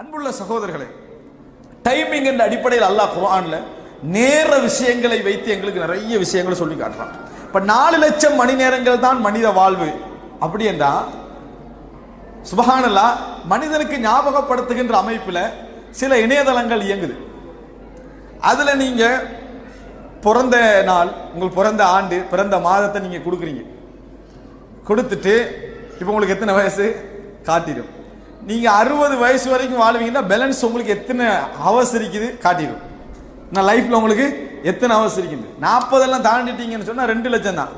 அன்புள்ள சகோதரர்களே டைமிங் என்ற அடிப்படையில் அல்லாஹ் குரான்ல நேர விஷயங்களை வைத்து எங்களுக்கு நிறைய விஷயங்களை சொல்லி காட்டுறான். இப்போ நாலு லட்சம் மணி நேரங்கள் தான் மனித வாழ்வு. அப்படி என்றா சுபஹானல்லா மனிதனுக்கு ஞாபகப்படுத்துகின்ற அமைப்பில் சில இணையதளங்கள் இயங்குது. அதில் நீங்கள் பிறந்த நாள் உங்கள் பிறந்த ஆண்டு பிறந்த மாதத்தை நீங்கள் கொடுக்குறீங்க. கொடுத்துட்டு இப்போ உங்களுக்கு எத்தனை வயசு? காட்டிடும். நீங்கள் அறுபது வயசு வரைக்கும் வாழ்வீங்கன்னா பேலன்ஸ் உங்களுக்கு எத்தனை ஹவர்ஸ் இருக்குது காட்டிடும். நான் லைஃப்பில் உங்களுக்கு எத்தனை ஹவர்ஸ் இருக்குது? நாற்பதெல்லாம் தாண்டிட்டீங்கன்னு சொன்னால் ரெண்டு லட்சம் தான்.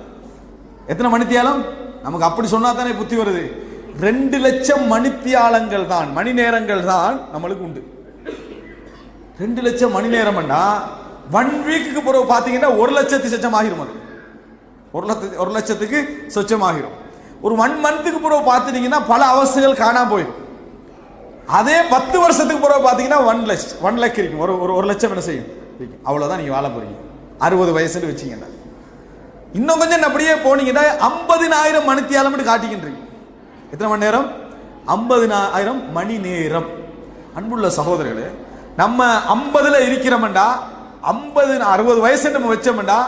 எத்தனை மணித்தியாலம்? நமக்கு அப்படி சொன்னால் தானே புத்தி வருது. ரெண்டு லட்சம் மணித்தியாலங்கள் தான் மணி நேரங்கள் தான் நம்மளுக்கு உண்டு. ரெண்டு லட்சம் மணி நேரம்னா ஒன் வீக்குக்கு பிறகு பார்த்தீங்கன்னா ஒரு லட்சத்து சொச்சம் ஆகிரும் அது. ஒரு லட்சத்து ஒரு லட்சத்துக்கு சொச்சமாகிரும். ஒரு ஒன் மந்த்துக்கு பிறகு பார்த்துட்டீங்கன்னா பல அவஸ்தைகள் காணாம போயிடும். அதே பத்து வருஷத்துக்கு பிறகு பார்த்தீங்கன்னா ஒன் லட்ச ஒன் லேக் இருக்கும். ஒரு ஒரு ஒரு லட்சம் என்ன செய்யும்? அவ்வளோதான் நீங்கள் வாழ போகிறீங்க அறுபது வயசுன்னு வச்சீங்கன்னா இன்னும் கொஞ்சம் அப்படியே போனீங்கன்னா ஐம்பதினாயிரம் மணித்தியாலம்னு காட்டிக்கின்றீங்க. எத்தனை மணி நேரம்? ஐம்பதினாயிரம் மணி நேரம். அன்புள்ள சகோதரர்களே நம்ம ஐம்பதில் இருக்கிறோம்டா ஐம்பது அறுபது வயசு நம்ம வச்சோம்டா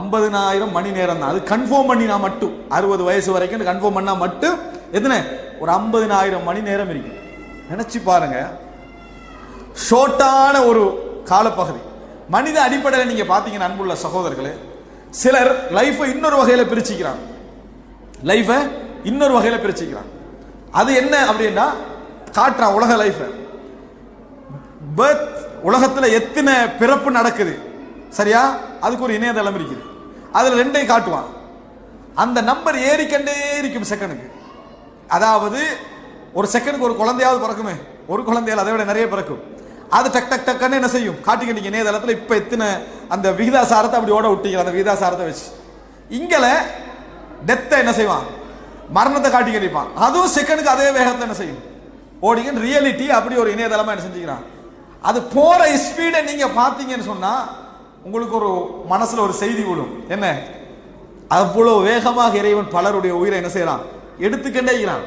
ஐம்பதினாயிரம் மணி நேரம் தான். அது கன்ஃபார்ம் பண்ணினா மட்டும். அறுபது வயசு வரைக்கும் கன்ஃபார்ம் பண்ணால் மட்டும் எத்தனை? ஒரு ஐம்பதினாயிரம் மணி நேரம் இருக்குது நினைச்சு பாருங்க. ஷோர்ட்டான ஒரு காலப்பகுதி. மனித அடிப்படையில் நீங்க பார்த்தீங்கன்னா அன்புள்ள சகோதரர்களே சிலர் லைஃபை இன்னொரு வகையில பிரிச்சுக்கிறாங்க. லைஃபை இன்னொரு வகையில பிரிச்சுக்கிறான் அது என்ன அப்படின்னா காட்டுறான் உலக லைஃப்பை பர்த் உலகத்துல எத்தனை பிறப்பு நடக்குது? சரியா? அதுக்கு ஒரு இணையதளம் இருக்குது. அதுல ரெண்டையும் காட்டுவான். அந்த நம்பர் ஏறிக்கண்டே இருக்கும் செகண்டுக்கு அதாவது ஒரு செகண்டுக்கு ஒரு குழந்தையாவது பிறக்குமே. ஒரு குழந்தையால் அதை விட நிறைய பிறக்கும். அது டக் டக் டக்குன்னு என்ன செய்யும்? காட்டிக்கிட்டீங்க இணையதளத்தில் இப்போ எத்தனை அந்த விகிதாசாரத்தை அப்படி ஓட விட்டீங்க அந்த விகிதாசாரத்தை வச்சு. இங்கல டெத்தை என்ன செய்வான்? மரணத்தை காட்டி கடிப்பான் அதுவும் செகண்டுக்கு அதே வேகத்தை என்ன செய்யும்? ஓடிங்க ரியாலிட்டி அப்படி ஒரு இணையதளமாக என்ன செஞ்சுக்கிறான். அது போகிற ஸ்பீடை நீங்கள் பார்த்தீங்கன்னு சொன்னால் உங்களுக்கு ஒரு மனசில் ஒரு செய்தி விடும் என்ன? அவ்வளோ வேகமாக இறைவன் பலருடைய உயிரை என்ன செய்கிறான் எடுத்துக்கண்டே இருக்கிறான்.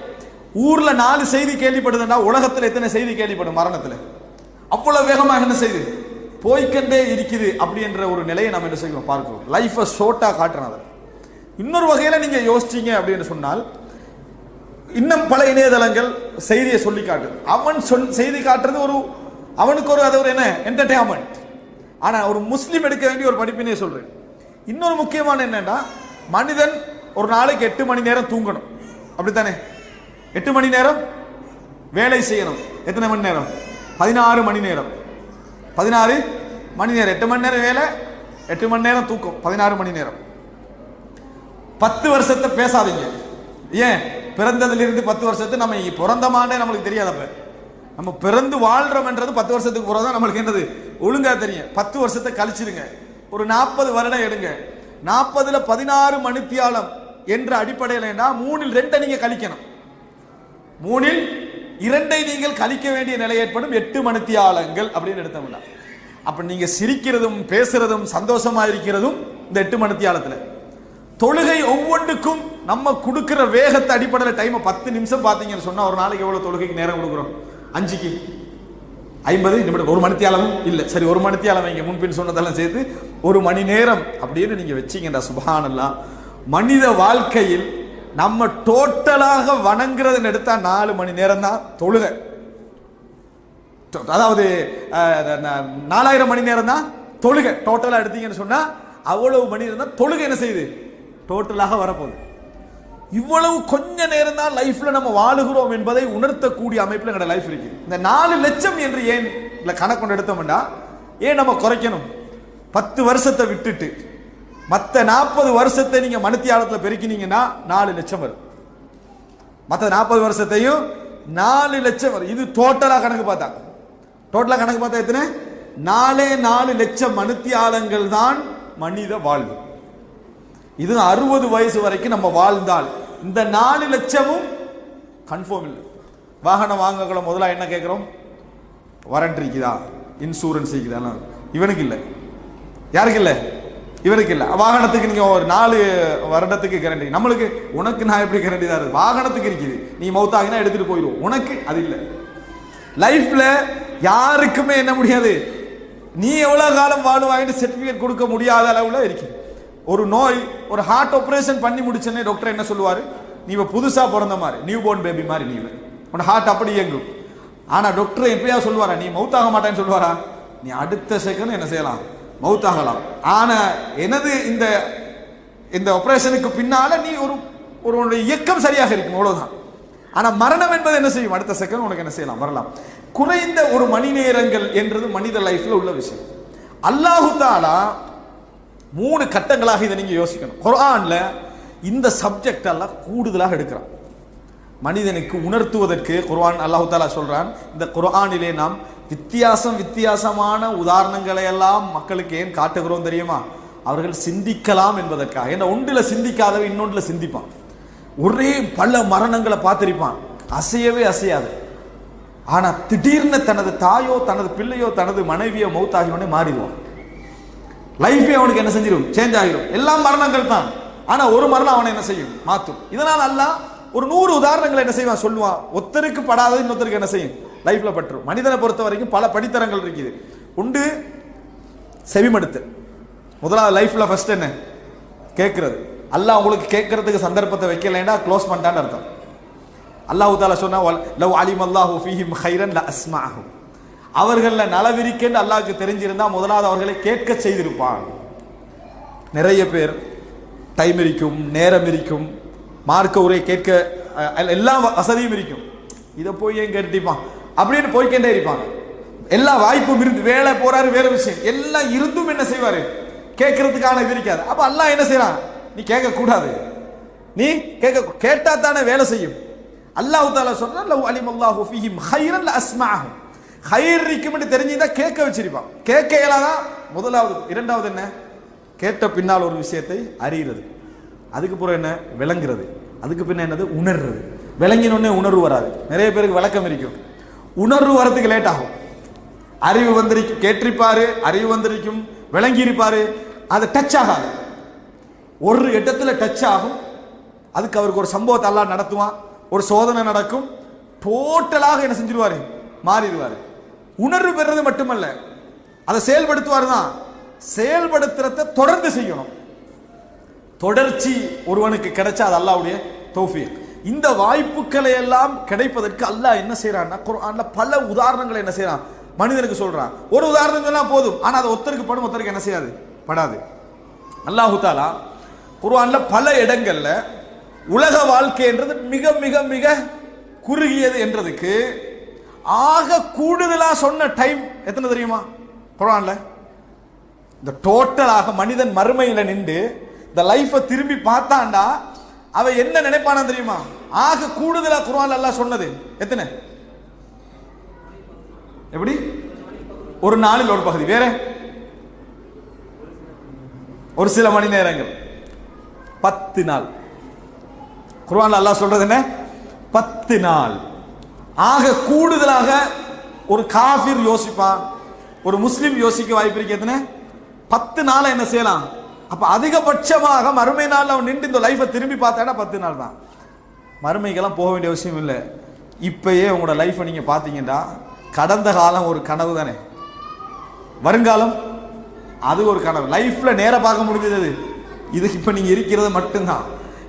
ஊர்ல நாலு செய்தி கேள்விப்படுதுன்னா உலகத்துல எத்தனை செய்தி கேள்விப்படும் மரணத்துல? அவ்வளவு வேகமாக என்ன செய்து? போய்கண்டே இருக்குது அப்படின்ற ஒரு நிலையை நம்ம என்ன செய்வோம்? பார்க்கிறோம். லைஃப்பை ஷோர்ட்டா காட்டுறோம் அதை இன்னொரு வகையில நீங்க யோசிச்சீங்க அப்படின்னு சொன்னால் இன்னும் பல இணையதளங்கள் செய்தியை சொல்லி காட்டுது. அவன் சொல் செய்தி காட்டுறது ஒரு அவனுக்கு ஒரு அது ஒரு என்ன? என்டர்டைன்மெண்ட் ஆனா ஒரு முஸ்லீம் எடுக்க வேண்டிய ஒரு படிப்பினே சொல்றேன். இன்னொரு முக்கியமான என்னன்னா மனிதன் ஒரு நாளைக்கு எட்டு மணி நேரம் தூங்கணும். அப்படித்தானே? எட்டு மணி நேரம் வேலை செய்யணும். எத்தனை மணி நேரம்? பதினாறு மணி நேரம். பதினாறு மணி நேரம். எட்டு மணி நேரம் வேலை எட்டு மணி நேரம் தூக்கம். பதினாறு மணி நேரம். பத்து வருஷத்தை பேசாதீங்க. ஏன்? பிறந்ததிலிருந்து பத்து வருஷத்தை நம்ம பிறந்த பிறந்தமானே நம்மளுக்கு தெரியாதப்ப நம்ம பிறந்து வாழ்றோம்ன்றது பத்து வருஷத்துக்கு பிறகு தான் நம்மளுக்கு என்னது? ஒழுங்காக தெரியும். பத்து வருஷத்தை கழிச்சிருங்க. ஒரு நாற்பது வருடம் எடுங்க. நாற்பதுல பதினாறு மணித்தியாலம் என்ற அடிப்படையில் மூணில் ரெண்டை நீங்கள் கழிக்கணும். மூணில் இரண்டை நீங்கள் கழிக்க வேண்டிய நிலை ஏற்படும். எட்டு மணித்தியாலங்கள் அப்படின்னு எடுத்தோம்னா. அப்ப நீங்க சிரிக்கிறதும் பேசுறதும் சந்தோஷமா இருக்கிறதும் இந்த எட்டு மணித்தியாலத்துல. தொழுகை ஒவ்வொன்றுக்கும் நம்ம கொடுக்கிற வேகத்தை அடிப்படையில் டைமை பத்து நிமிஷம் பார்த்தீங்கன்னு சொன்னா ஒரு நாளைக்கு எவ்வளவு தொழுகைக்கு நேரம் கொடுக்குறோம்? அஞ்சுக்கு. ஐம்பது நிமிடம் ஒரு மணித்தியாலம் இல்லை. சரி ஒரு மணித்தியாலம் இங்கே முன்பின் சொன்னதெல்லாம் சேர்த்து ஒரு மணி நேரம் அப்படின்னு நீங்க வச்சிங்கடா சுபஹானல்லா மனித வாழ்க்கையில் நம்ம டோட்டலாக வணங்குறதுன்னு எடுத்தா நாலு மணி நேரம் தான் தொழுகை. அதாவது நாலாயிரம் மணி நேரம் தான் தொழுகை டோட்டலாக எடுத்தீங்கன்னு சொன்னா அவ்வளவு மணி நேரம் தான் தொழுகை என்ன செய்யுது? டோட்டலாக வரப்போகுது. இவ்வளவு கொஞ்ச நேரம் தான் லைஃப்ல நம்ம வாழுகிறோம் என்பதை உணர்த்தக்கூடிய அமைப்பில் எங்களோட லைஃப் இருக்கு இந்த நாலு லட்சம் என்று ஏன் இல்லை கணக்கு எடுத்தோம்னா ஏன் நம்ம குறைக்கணும்? பத்து வருஷத்தை விட்டுட்டு மற்ற நாற்பது வருஷத்தை நீங்கள் மணித்தியாலத்துல பெருக்கினீங்கன்னா நாலு லட்சம் வரும். மற்ற நாற்பது வருஷத்தையும் நாலு லட்சம் வரும். இது டோட்டலாக கணக்கு பார்த்தா. டோட்டலாக கணக்கு பார்த்தா எத்தனை? நாலே நாலு லட்சம் மணித்தியாலங்கள் தான் மனித வாழ்வு. இது அறுபது வயசு வரைக்கும் நம்ம வாழ்ந்தால் இந்த நாலு லட்சமும் கன்ஃபார்ம் இல்லை. வாகனம் வாங்கக்குள்ள முதல்ல என்ன கேட்குறோம் வரண்ட் இருக்குதா இன்சூரன்ஸ் இருக்குதா இவனுக்கு இல்லை. யாருக்கு இல்லை? இவருக்கு இல்லை. வாகனத்துக்கு நீங்கள் ஒரு நாலு வருடத்துக்கு கேரண்டி நம்மளுக்கு உனக்கு நான் எப்படி கேரண்டி தான் வாகனத்துக்கு இருக்குது. நீ மௌத்தாகினா எடுத்துட்டு போயிடுவோம் உனக்கு அது இல்லை. லைஃப்பில் யாருக்குமே என்ன முடியாது? நீ எவ்வளோ காலம் வாழ்வாயிட்டு சர்டிஃபிகேட் கொடுக்க முடியாத அளவில் இருக்குது. ஒரு நோய் ஒரு ஹார்ட் ஆப்ரேஷன் பண்ணி முடிச்சோன்னே டாக்டர் என்ன சொல்லுவார்? நீ புதுசாக பிறந்த மாதிரி நியூ போர்ன் பேபி மாதிரி நீ உன் ஹார்ட் அப்படி இயங்கும். ஆனால் டாக்டர் எப்பயா சொல்லுவாரா? நீ மவுத்தாக மாட்டேன்னு சொல்லுவாரா? நீ அடுத்த செகண்ட் என்ன செய்யலாம்? மவுத்தாகலாம் ஆனா எனது இந்த இந்த ஆபரேஷனுக்கு பின்னால நீ ஒரு ஒருவனுடைய இயக்கம் சரியாக இருக்கும் அவ்வளவுதான். ஆனா மரணம் என்பது என்ன செய்யும்? அடுத்த செகண்ட் உனக்கு என்ன செய்யலாம்? வரலாம். குறைந்த ஒரு மணி நேரங்கள் என்றது மனித லைஃப்ல உள்ள விஷயம். அல்லாஹு தாலா மூணு கட்டங்களாக இதை நீங்க யோசிக்கணும். குர்ஆன்ல இந்த சப்ஜெக்ட் எல்லாம் கூடுதலாக எடுக்கிறான். மனிதனுக்கு உணர்த்துவதற்கு குர்ஆன் அல்லாஹு தாலா சொல்றான் இந்த குர்ஆனிலே நாம் வித்தியாசம் வித்தியாசமான உதாரணங்களை எல்லாம் மக்களுக்கு ஏன் காட்டுகிறோம் தெரியுமா? அவர்கள் சிந்திக்கலாம் என்பதற்காக. ஏன்னா ஒன்றில் சிந்திக்காதவன் இன்னொன்றில் சிந்திப்பான். ஒரே பல மரணங்களை பார்த்திருப்பான். அசையவே அசையாது. ஆனா திடீர்னு தனது தாயோ தனது பிள்ளையோ தனது மனைவியோ மௌத்தாகினோடனே மாறிடுவான். லைஃபே அவனுக்கு என்ன செஞ்சிடும் சேஞ்ச் ஆகிடும் எல்லாம் மரணங்கள் தான். ஆனா ஒரு மரணம் அவனை என்ன செய்யும்? மாத்தும். இதனால் அல்ல ஒரு நூறு உதாரணங்களை என்ன செய்வான்? சொல்லுவான். ஒத்தருக்கு படாதது இன்னொருத்தருக்கு என்ன செய்யும்? லைஃப்பில் பற்றும் மனிதனை பொறுத்த வரைக்கும் பல படித்தரங்கள் இருக்குது. உண்டு செவிமடுத்து முதலாவது லைஃப்பில் ஃபஸ்ட் என்ன? கேட்குறது. அல்லாஹ் உங்களுக்கு கேட்கறதுக்கு சந்தர்ப்பத்தை வைக்கலைன்னா க்ளோஸ் பண்ணிட்டான்னு அர்த்தம். அல்லாஹ் தாலா சொன்னா லவ் அலிம் அல்லாஹு ஃபீஹிம் ஹைரன் ல அஸ்மாஹும் அவர்களில் நலவிரிக்கன்னு அல்லாஹ்க்கு தெரிஞ்சிருந்தா முதலாவது அவர்களை கேட்க செய்திருப்பான். நிறைய பேர் டைம் இருக்கும் நேரம் இருக்கும் மார்க்க உரை கேட்க எல்லா வ- வசதியும் இருக்கும். இதை போய் ஏன் கேட்டுப்பான்? அப்படின்னு போய்கிட்டே இருப்பாங்க. எல்லா வாய்ப்பும் இருந்து வேலை போறாரு வேற விஷயம். எல்லாம் இருந்தும் என்ன செய்வாரு? கேட்கறதுக்கான இது இருக்காது. அப்ப அல்லாஹ் என்ன செய்யறான் நீ கேட்க கூடாது நீ கேட்க கேட்டா தானே வேலை செய்யும். அல்லாஹ் தாலா சொல்றான் லவ் அலிம் அல்லாஹு ஃபீஹிம் ஹைரன் ல அஸ்மாஹும் ஹைர் இருக்கும்னு தெரிஞ்சுதான் கேட்க வச்சிருப்பான். கேட்க இயலாதான் முதலாவது இரண்டாவது என்ன? கேட்ட பின்னால் ஒரு விஷயத்தை அறிகிறது அதுக்கு பிறகு என்ன? விளங்குறது. அதுக்கு பின்ன என்னது? உணர்றது. விளங்கினோடனே உணர்வு வராது. நிறைய பேருக்கு விளக்கம் இருக்கும். உணர்வு வரதுக்கு லேட் ஆகும். அறிவு வந்திருக்கும் கேட்டிருப்பாரு அறிவு வந்திருக்கும் விளங்கி இருப்பாரு அது டச் ஆகாது. ஒரு இடத்துல டச் ஆகும். அதுக்கு அவருக்கு ஒரு சம்பவத்தை எல்லாம் நடத்துவான். ஒரு சோதனை நடக்கும். டோட்டலாக என்ன செஞ்சிருவாரு? மாறிடுவார். உணர்வு பெறுறது மட்டுமல்ல அதை செயல்படுத்துவார் தான் செயல்படுத்துறத தொடர்ந்து செய்யணும். தொடர்ச்சி ஒருவனுக்கு கிடைச்சா அது அல்லாவுடைய தௌஃபீக். இந்த வாய்ப்புகளை எல்லாம் கிடைப்பதற்கு அல்லாஹ் என்ன செய்யறான்னா குர்ஆன்ல பல உதாரணங்களை என்ன செய்யறான் மனிதனுக்கு சொல்றான். ஒரு உதாரணம் சொன்னா போதும். ஆனா அது ஒத்தருக்கு படும் ஒத்தருக்கு என்ன செய்யாது? படாது. அல்லாஹு தாலா குர்ஆன்ல பல இடங்கள்ல உலக வாழ்க்கைன்றது மிக மிக மிக குறுகியது என்றதுக்கு ஆக கூடுதலா சொன்ன டைம் எத்தனை தெரியுமா? குர்ஆன்ல. இந்த டோட்டலாக மனிதன் மறுமையில் நின்று இந்த லைஃப்பை திரும்பி பார்த்தாண்டா அவ என்ன நினைப்பானா தெரியுமா? ஆக கூடுதலா குரான் எல்லாம் சொன்னது. எத்தனை? எப்படி? ஒரு நாளில் ஒரு பகுதி. வேற? ஒரு சில மணி நேரங்கள். பத்து நாள். குர்வான் அல்லாஹ் சொல்றது என்ன? பத்து நாள். ஆக கூடுதலாக ஒரு காஃபிர் யோசிப்பான் ஒரு முஸ்லீம் யோசிக்க வாய்ப்பு இருக்கு. எத்தனை? பத்து நாளை என்ன செய்யலாம்? அப்போ அதிகபட்சமாக மறுமை நாள் அவன் நின்று இந்த லைஃபை திரும்பி பார்த்தாடா பத்து நாள் தான். மறுமைக்கெல்லாம் போக வேண்டிய அவசியம் இல்லை. இப்பயே உங்களோட லைஃப்பை நீங்கள் பார்த்தீங்கன்னா கடந்த காலம் ஒரு கனவு தானே? வருங்காலம் அது ஒரு கனவு. லைஃப்பில் நேராக பார்க்க முடிஞ்சது அது. இதுக்கு இப்போ நீங்கள் இருக்கிறது மட்டும்தான்.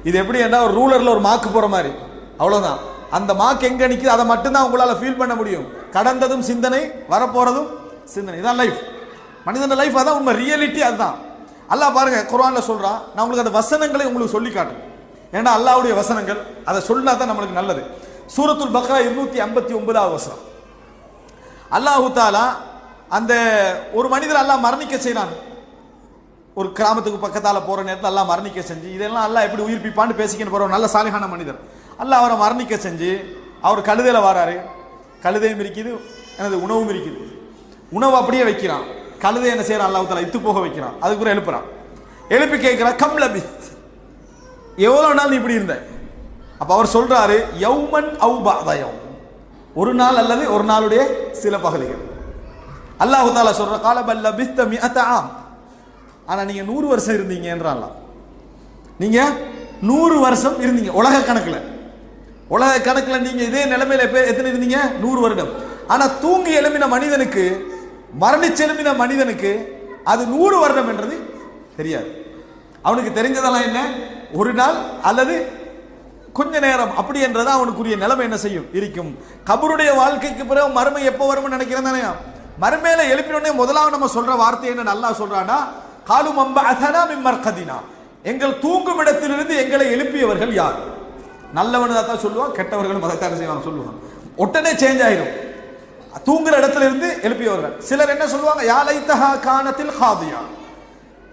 இது எப்படி என்ன ஒரு ரூலரில் ஒரு மார்க் போகிற மாதிரி. அவ்வளோதான் அந்த மார்க் எங்கே நிற்கிது அதை மட்டும்தான் உங்களால் ஃபீல் பண்ண முடியும். கடந்ததும் சிந்தனை வரப்போகிறதும் சிந்தனை. இதான் லைஃப் மனிதன லைஃப் அதான் உண்மை. ரியாலிட்டி அதுதான். அல்லாஹ் பாருங்க குரான்ல சொல்றான் நான் உங்களுக்கு அந்த வசனங்களை உங்களுக்கு சொல்லி காட்டுறேன். ஏன்னா அல்லாஹ்வுடைய வசனங்கள் அதை சொன்னா தான் நம்மளுக்கு நல்லது. சூரத்துல் பக்ரா இருநூத்தி ஐம்பத்தி ஒன்பதாவது வசனம். அல்லாஹு தாலா அந்த ஒரு மனிதர் அல்லாஹ் மரணிக்க செய்யறான் ஒரு கிராமத்துக்கு பக்கத்தால் போகிற நேரத்தில் எல்லாம் மரணிக்க செஞ்சு இதெல்லாம் எல்லாம் எப்படி உயிர்ப்பிப்பான்னு பேசிக்கின்னு போகிற நல்ல சாலிகான மனிதர். எல்லாம் அவரை மரணிக்க செஞ்சு அவர் கழுதையில் வராரு. கழுதையும் இருக்குது எனது உணவும் இருக்குது உணவு அப்படியே வைக்கிறான். கழுதை என்ன செய்யறான்? அல்லாஹ் இத்து போக வைக்கிறான். அதுக்கு எழுப்புறான். எழுப்பி கேட்கிறான் கம் லபித் எவ்வளவு நாள் நீ இப்படி இருந்த? அப்ப அவர் சொல்றாரு யௌமன் அவு பாதயம் ஒரு நாள் அல்லது ஒரு நாளுடைய சில பகுதிகள். அல்லாஹு தாலா சொல்ற காலபல்ல பிஸ்த மிஅத ஆம். ஆனா நீங்க நூறு வருஷம் இருந்தீங்கன்றான்ல நீங்க நூறு வருஷம் இருந்தீங்க உலக கணக்கில். உலக கணக்கில் நீங்க இதே நிலைமையில எத்தனை இருந்தீங்க? நூறு வருடம். ஆனா தூங்கி எழும்பின மனிதனுக்கு மரணிச்சு மனிதனுக்கு அது நூறு வருடம் என்றது தெரியாது. அவனுக்கு தெரிஞ்சதெல்லாம் என்ன? ஒரு நாள் அல்லது கொஞ்ச நேரம் அப்படி என்றது அவனுக்குரிய நிலைமை என்ன செய்யும்? இருக்கும். கபருடைய வாழ்க்கைக்கு பிறகு மருமை எப்போ வரும்னு நினைக்கிறேன் தானே? மருமையில எழுப்பினோடனே முதலாவது நம்ம சொல்ற வார்த்தை என்ன நல்லா சொல்றானா காலு மம்ப அசனா மிம்மர்கதினா எங்கள் தூங்கும் இடத்திலிருந்து எங்களை எழுப்பியவர்கள் யார்? நல்லவனு தான் சொல்லுவான் கெட்டவர்களும் அதைத்தான் செய்வான் சொல்லுவான் உடனே சேஞ்ச் ஆயிரும். தூங்குற இடத்துல இருந்து எழுப்பியவர்கள். சிலர் என்ன சொல்லுவாங்க? யாலைத்தஹா கானத்தில் ஹாதியா.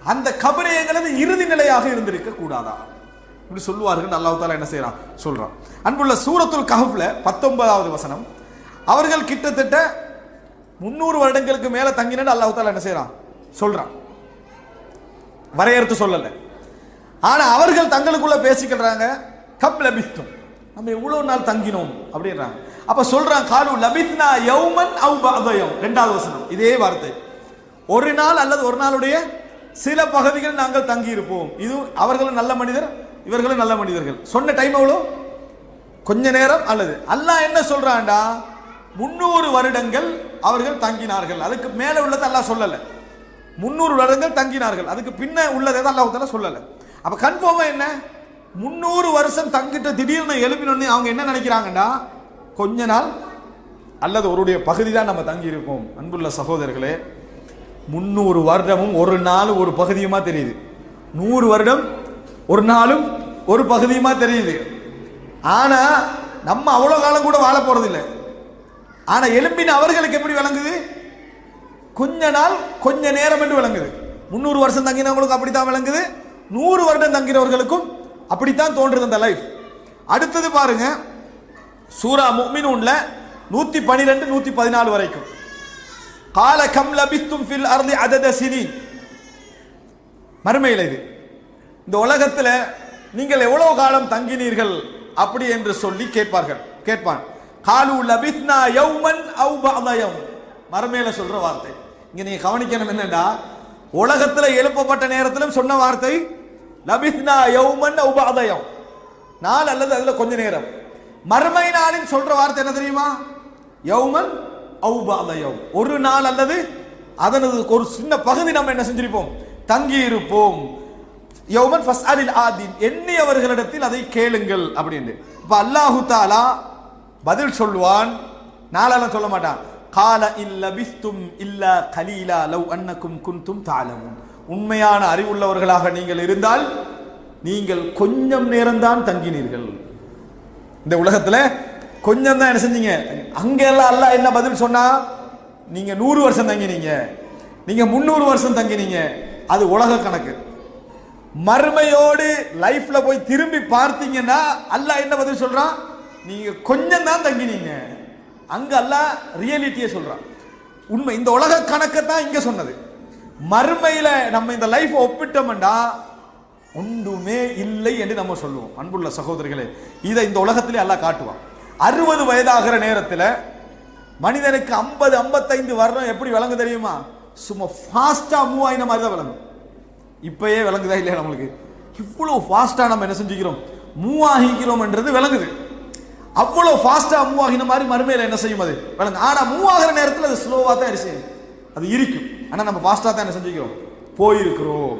அந்த கபரை எங்களது இறுதி நிலையாக இருந்திருக்க கூடாதா? இப்படி சொல்லுவார்கள். அல்லாஹ் தாலா என்ன செய்யறான் சொல்றான். அன்புள்ள சூரத்துல் கஹப்ல பத்தொன்பதாவது வசனம். அவர்கள் கிட்டத்தட்ட முன்னூறு வருடங்களுக்கு மேல தங்கினு அல்லாஹ் தாலா என்ன செய்யறான் சொல்றான். வரையறுத்து சொல்லல. ஆனா அவர்கள் தங்களுக்குள்ள பேசிக்கிறாங்க கப் லபித்தும் நம்ம எவ்வளவு நாள் தங்கினோம்? அப்படின்றாங்க. அப்ப சொல்றான் காலு லபித்னா யௌமன் அவு பாதயம் ரெண்டாவது வசனம். இதே வார்த்தை. ஒரு நாள் அல்லது ஒரு நாளுடைய சில பகுதிகள் நாங்கள் தங்கியிருப்போம். இது அவர்களும் நல்ல மனிதர் இவர்களும் நல்ல மனிதர்கள். சொன்ன டைம் எவ்வளோ? கொஞ்ச நேரம் அல்லது. அல்லாஹ் என்ன சொல்றான்டா? முன்னூறு வருடங்கள் அவர்கள் தங்கினார்கள். அதுக்கு மேலே உள்ளதை அல்லாஹ் சொல்லலை. முன்னூறு வருடங்கள் தங்கினார்கள். அதுக்கு பின்ன உள்ளதை தான் அல்லாஹ் சொல்லலை. அப்போ கன்ஃபார்மாக என்ன? முன்னூறு வருஷம் தங்கிட்டு திடீர்னு எழுப்பினோடனே அவங்க என்ன நினைக்கிறாங்கன்னா கொஞ்ச நாள் அல்லது ஒருடைய பகுதி தான் நம்ம தங்கியிருக்கோம் அன்புள்ள சகோதரர்களே முந்நூறு வருடமும் ஒரு நாள் ஒரு பகுதியுமா தெரியுது. நூறு வருடம் ஒரு நாளும் ஒரு பகுதியுமா தெரியுது. ஆனால் நம்ம அவ்வளோ காலம் கூட வாழ போகிறதில்லை ஆனால் எலும்பின் அவர்களுக்கு எப்படி விளங்குது? கொஞ்ச நாள் கொஞ்ச நேரம் என்று விளங்குது. முந்நூறு வருஷம் தங்கினவங்களுக்கும் அப்படித்தான் விளங்குது. நூறு வருடம் தங்கினவர்களுக்கும் அப்படித்தான் தோன்றுது அந்த லைஃப் அடுத்தது பாருங்கள் சூரா முக்மினூன்ல நூத்தி பனிரெண்டு நூத்தி பதினாலு வரைக்கும். கால கம் லபித்தும் ஃபில் அர்தி அதத சினி மறுமையில் இது. இந்த உலகத்தில் நீங்கள் எவ்வளவு காலம் தங்கினீர்கள் அப்படி என்று சொல்லி கேட்பார்கள். கேட்பான். காலு லபித்னா யௌமன் அவு பஅதயம் மறுமையில சொல்ற வார்த்தை. இங்க நீங்க கவனிக்கணும் என்னடா உலகத்துல எழுப்பப்பட்ட நேரத்திலும் சொன்ன வார்த்தை லபித்னா யௌமன் அவு பஅதயம் நாள் அல்லது அதுல கொஞ்ச நேரம். மறுமை நாளின் சொல்ற வார்த்தை என்ன தெரியுமா? யௌமன் அவு ஒரு நாள் அல்லது அதனது ஒரு சின்ன பகுதி நம்ம என்ன செஞ்சிருப்போம்? தங்கி இருப்போம் யௌமன் ஃபஸ்அலில் ஆதீன். எண்ணியவர்களிடத்தில் அதை கேளுங்கள் அப்படின்னு இப்போ அல்லாஹு தாலா பதில் சொல்லுவான். நாளெல்லாம் சொல்ல மாட்டான். கால இல்லபிஸ்தும் இல்லா கலீலா லவ் அன்னக்கும் குந்தும் தாலமும் உண்மையான அறிவுள்ளவர்களாக நீங்கள் இருந்தால் நீங்கள் கொஞ்சம் நேரம்தான் தங்கினீர்கள். இந்த உலகத்தில் கொஞ்சம் தான் என்ன செஞ்சீங்க? அங்கெல்லாம் எல்லாம் என்ன பதில் சொன்னால் நீங்கள் நூறு வருஷம் தங்கினீங்க. நீங்கள் முந்நூறு வருஷம் தங்கினீங்க. அது உலக கணக்கு. மறுமையோடு லைஃப்பில் போய் திரும்பி பார்த்தீங்கன்னா அல்ல என்ன பதில் சொல்கிறான் நீங்கள் கொஞ்சம் தான் தங்கினீங்க. அங்கே அல்ல ரியாலிட்டியை சொல்கிறான் உண்மை இந்த உலக கணக்கை தான் இங்கே சொன்னது. மறுமையில் நம்ம இந்த லைஃப் ஒப்பிட்டோம்னா ஒன்றுமே இல்லை என்று நம்ம சொல்லுவோம். அன்புள்ள சகோதரிகளே இதை இந்த உலகத்திலே எல்லாம் காட்டுவான். அறுபது வயதாகிற நேரத்தில் மனிதனுக்கு ஐம்பது ஐம்பத்தைந்து வருடம் எப்படி விளங்கு தெரியுமா? சும்மா ஃபாஸ்ட்டாக மூவ் ஆகின மாதிரி தான் விளங்கும். இப்பயே விளங்குதா இல்லையா நம்மளுக்கு? இவ்வளோ ஃபாஸ்ட்டாக நம்ம என்ன செஞ்சுக்கிறோம்? மூவ் ஆகிக்கிறோம்ன்றது விளங்குது. அவ்வளோ ஃபாஸ்ட்டாக மூவ் ஆகின மாதிரி மறுமையில் என்ன செய்யும் அது? விளங்கு ஆனால் மூவ் ஆகிற நேரத்தில் அது ஸ்லோவாக தான் இருக்கு. அது இருக்கும். ஆனால் நம்ம ஃபாஸ்ட்டாக தான் என்ன செஞ்சுக்கிறோம்? போயிருக்கிறோம்.